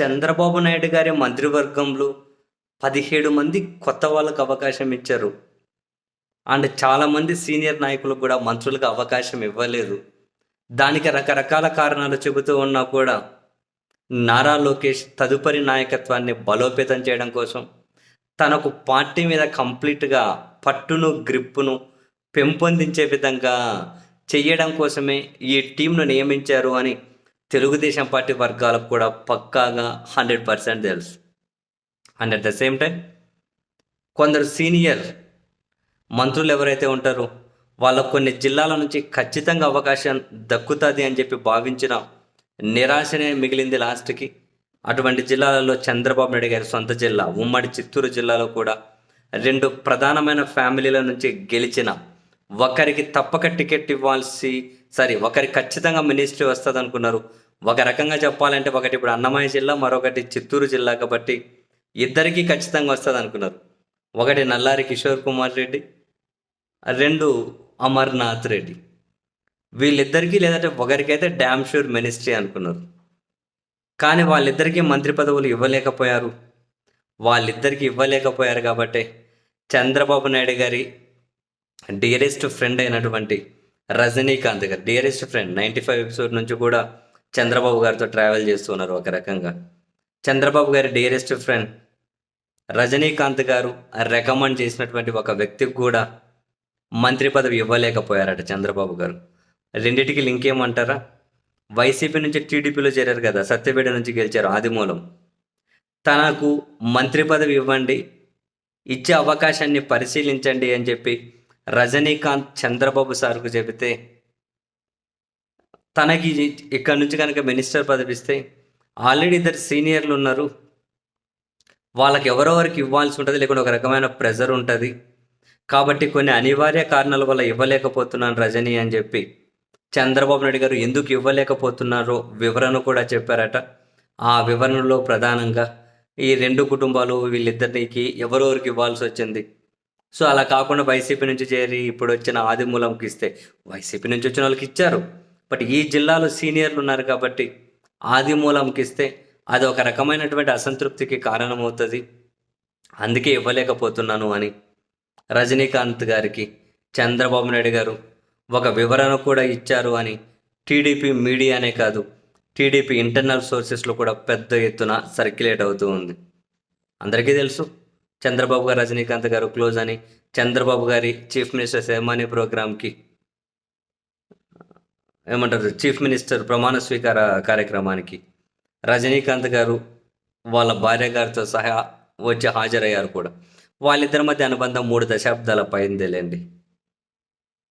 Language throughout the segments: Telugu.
చంద్రబాబు నాయుడు గారి మంత్రివర్గంలో పదిహేడు మంది కొత్త వాళ్ళకు అవకాశం ఇచ్చారు. అండ్ చాలామంది సీనియర్ నాయకులకు కూడా మంత్రులకు అవకాశం ఇవ్వలేదు. దానికి రకరకాల కారణాలు చెబుతూ ఉన్నా కూడా నారా లోకేష్ తదుపరి నాయకత్వాన్ని బలోపేతం చేయడం కోసం తనకు పార్టీ మీద కంప్లీట్గా పట్టును గ్రిప్పును పెంపొందించే విధంగా చెయ్యడం కోసమే ఈ టీంను నియమించారు అని తెలుగుదేశం పార్టీ వర్గాలకు కూడా పక్కాగా హండ్రెడ్ పర్సెంట్ తెలుసు. And at the same time కొందరు సీనియర్ మంత్రులు ఎవరైతే ఉంటారో వాళ్ళకు కొన్ని జిల్లాల నుంచి ఖచ్చితంగా అవకాశం దక్కుతుంది అని చెప్పి భావించిన నిరాశనే మిగిలింది లాస్ట్కి. అటువంటి జిల్లాలలో చంద్రబాబు నాయుడు గారి సొంత జిల్లా ఉమ్మడి చిత్తూరు జిల్లాలో కూడా రెండు ప్రధానమైన ఫ్యామిలీల నుంచి గెలిచిన ఒకరికి తప్పక టికెట్ ఇవ్వాల్సి సరే ఒకరికి ఖచ్చితంగా మినిస్ట్రీ వస్తుంది అనుకున్నారు ఒక రకంగా చెప్పాలంటే ఒకటి ఇప్పుడు అన్నమయ్య జిల్లా మరొకటి చిత్తూరు జిల్లా కాబట్టి ఇద్దరికీ ఖచ్చితంగా వస్తుంది అనుకున్నారు ఒకటి నల్లారి కిషోర్ కుమార్ రెడ్డి రెండు అమర్నాథ్ రెడ్డి. వీళ్ళిద్దరికీ లేదంటే ఒకరికైతే డ్యామ్ షూర్ మినిస్ట్రీ అనుకున్నారు. కానీ వాళ్ళిద్దరికీ మంత్రి పదవులు ఇవ్వలేకపోయారు. వాళ్ళిద్దరికీ ఇవ్వలేకపోయారు కాబట్టి చంద్రబాబు నాయుడు గారి డియరెస్ట్ ఫ్రెండ్ అయినటువంటి Rajinikanth garu dearest friend ninety five episode నుంచి కూడా చంద్రబాబు గారితో ట్రావెల్ చేస్తున్నారు ఒక రకంగా. చంద్రబాబు గారి డియరెస్ట్ ఫ్రెండ్ రజనీకాంత్ గారు రికమెండ్ చేసినటువంటి ఒక వ్యక్తికి కూడా మంత్రి పదవి ఇవ్వలేకపోయారట చంద్రబాబు గారు. రెండింటికి లింక్ ఏమంటారా? వైసీపీ నుంచి టీడీపీలో చేరారు కదా సత్యపేట నుంచి గెలిచారు ఆదిమూలం. తనకు మంత్రి పదవి ఇవ్వండి ఇచ్చే అవకాశాన్ని పరిశీలించండి అని చెప్పి రజనీకాంత్ చంద్రబాబు సార్కు చెబితే తనకి ఇక్కడ నుంచి కనుక మినిస్టర్ పదవిస్తే ఆల్రెడీ ఇద్దరు సీనియర్లు ఉన్నారు. వాళ్ళకి ఎవరెవరికి ఇవ్వాల్సి ఉంటుంది లేకుంటే ఒక రకమైన ప్రెజర్ ఉంటుంది. కాబట్టి కొన్ని అనివార్య కారణాల వల్ల ఇవ్వలేకపోతున్నాను రజనీ అని చెప్పి చంద్రబాబు నాయుడు గారు ఎందుకు ఇవ్వలేకపోతున్నారో వివరణ కూడా చెప్పారట. ఆ వివరణలో ప్రధానంగా ఈ రెండు కుటుంబాలు వీళ్ళిద్దరికి ఎవరెవరికి ఇవ్వాల్సి వచ్చింది. సో అలా కాకుండా వైసీపీ నుంచి చేరి ఇప్పుడు వచ్చిన ఆదిమూలంకి ఇస్తే వైసీపీ నుంచి వచ్చిన వాళ్ళకి ఇచ్చారు. బట్ ఈ జిల్లాలో సీనియర్లు ఉన్నారు కాబట్టి ఆదిమూలంకి ఇస్తే అది ఒక రకమైనటువంటి అసంతృప్తికి కారణమవుతుంది. అందుకే ఇవ్వలేకపోతున్నాను అని రజనీకాంత్ గారికి చంద్రబాబు నాయుడు గారు ఒక వివరణ కూడా ఇచ్చారు అని టీడీపీ మీడియానే కాదు టీడీపీ ఇంటర్నల్ సోర్సెస్లో కూడా పెద్ద ఎత్తున సర్క్యులేట్ అవుతూ ఉంది. అందరికీ తెలుసు? చంద్రబాబు గారు రజనీకాంత్ గారు క్లోజ్ అని చంద్రబాబు గారి చీఫ్ మినిస్టర్ సేమానీ ప్రోగ్రామ్కి ఏమంటారు చీఫ్ మినిస్టర్ ప్రమాణ స్వీకార కార్యక్రమానికి రజనీకాంత్ గారు వాళ్ళ భార్య గారితో సహా వచ్చి హాజరయ్యారు కూడా. వాళ్ళిద్దరి మధ్య అనుబంధం మూడు దశాబ్దాల పైందేలేండి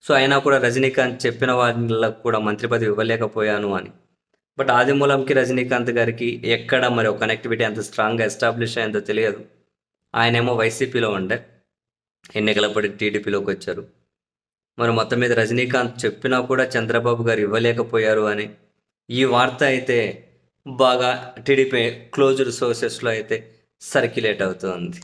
సో అయినా కూడా రజనీకాంత్ చెప్పిన వాళ్ళకు కూడా మంత్రి పదవి ఇవ్వలేకపోయాను అని. బట్ ఆదిమూలంకి రజనీకాంత్ గారికి ఎక్కడ మరి కనెక్టివిటీ అంత స్ట్రాంగ్గా ఎస్టాబ్లిష్ అయిందో తెలియదు. ఆయనేమో వైసీపీలో ఉండే. ఎన్నికలప్పటి టీడీపీలోకి వచ్చారు. మరి మొత్తం మీద రజనీకాంత్ చెప్పినా కూడా చంద్రబాబు గారు ఇవ్వలేకపోయారు అని ఈ వార్త అయితే బాగా టీడీపీ క్లోజ్డ్ సోర్సెస్లో అయితే సర్క్యులేట్ అవుతుంది.